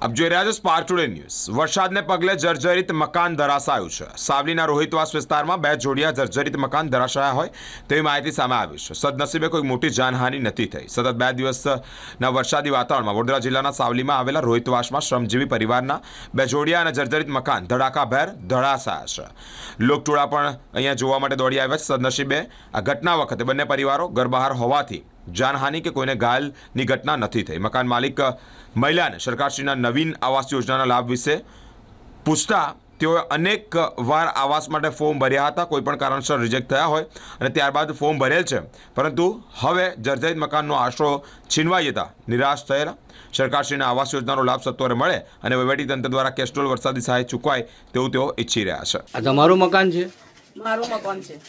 આપ જોઈ રહ્યા છો સ્પાર ટુડે ન્યૂઝ વરસાદને પગલે જર્જરિત મકાન ધરાશાયું છે. સાવલીના રોહિતવાસ વિસ્તારમાં બે જોડિયા જર્જરિત મકાન ધરાશાયા હોય તેવી માહિતી સામે આવી છે. સદનસીબે કોઈ મોટી જાનહાનિ નથી થઈ. સતત બે દિવસના વરસાદી વાતાવરણમાં વડોદરા જિલ્લાના સાવલીમાં આવેલા રોહિતવાસમાં શ્રમજીવી પરિવારના બે જોડિયા અને જર્જરિત મકાન ધડાકાભેર ધડાશાયા છે. લોકટોળા પણ અહીંયા જોવા માટે દોડી આવ્યા છે. સદનસીબે આ ઘટના વખતે બંને પરિવારો ઘર બહાર હોવાથી જાનહાનિ કે કોઈને ઘાયલની ઘટના નથી થઈ. મકાન માલિક મહિલાને સરકારશ્રીના નવીન આવાસ યોજનાના લાભ વિશે પૂછતા તેઓએ અનેક વાર આવાસ માટે ફોર્મ ભર્યા હતા. કોઈપણ કારણસર રિજેક્ટ થયા હોય અને ત્યારબાદ ફોર્મ ભરેલ છે. પરંતુ હવે જર્જરિત મકાનનો આશરો છીનવાઈ જતા નિરાશ થયેલા. સરકારશ્રીના આવાસ યોજનાનો લાભ સત્વરે મળે અને વહીવટીતંત્ર દ્વારા કેસ્ટ્રોલ વરસાદી સહાય ચૂકવાય તેવું તેઓ ઈચ્છી રહ્યા છે. આ તમારું મકાન છે? મારું મકાન છે.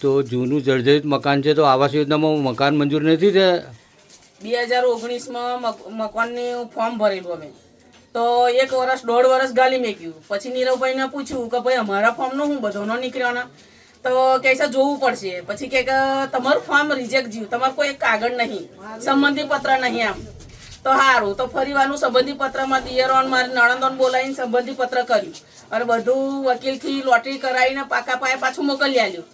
તો જૂનું જર્જરિત મકાન છે, તો આવાસ યોજનામાં મકાન મંજૂર નથી થયા? બે હજાર ઓગણીસમાં મકાનની ફોર્મ ભરેલું અમે. તો એક વર્ષ દોઢ વર્ષ ગાલી મેક્યું. પછી નીરવભાઈને પૂછ્યું કે ભાઈ, અમારા ફોર્મનો હું બધો ન નીકળ્યોના તો કહે છે, જોવું પડશે. પછી કે, તમારું ફોર્મ રિજેક્ટ જ્યું તમારું કોઈ કાગળ નહીં. સંબંધી પત્ર નહીં આમ. તો સારું તો ફરી વારનું સંબંધી પત્રમાં દિયરોન મારી નણંદોન બોલાવીને સંબંધી પત્ર કર્યું. અને બધું વકીલથી લોટરી કરાવીને પાકા પાયે પાછું મોકલી આલ્યું.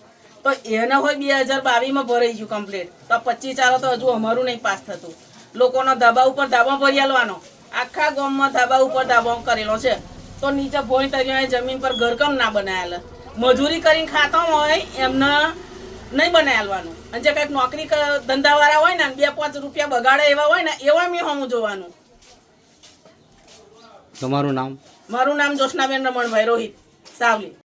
તો એના હોય બે હજાર બાવીસમાં ભરાઈ ગયું કમ્પ્લીટ તો પચીસ ચાલો તો હજુ અમારું નહીં પાસ થતું. લોકોનો ધાબા ઉપર ધાબા ભરી આલવાનો. આખા ગામમાં ધાબા ઉપર ધાબા કરેલો છે. તો નીચે ભોઈ તરીકે જમીન પર ઘરકામ ના બનાવેલ? મજૂરી કરીને ખાતા હોય એમને નહીં બનાવી અને જે કંઈક નોકરી ધંધાવાળા હોય ને બે પાંચ રૂપિયા બગાડે એવા હોય ને એવા મેં હું જોવાનું. તમારું નામ? મારું નામ જોશનાબેન રમણભાઈ રોહિત. સાવલી.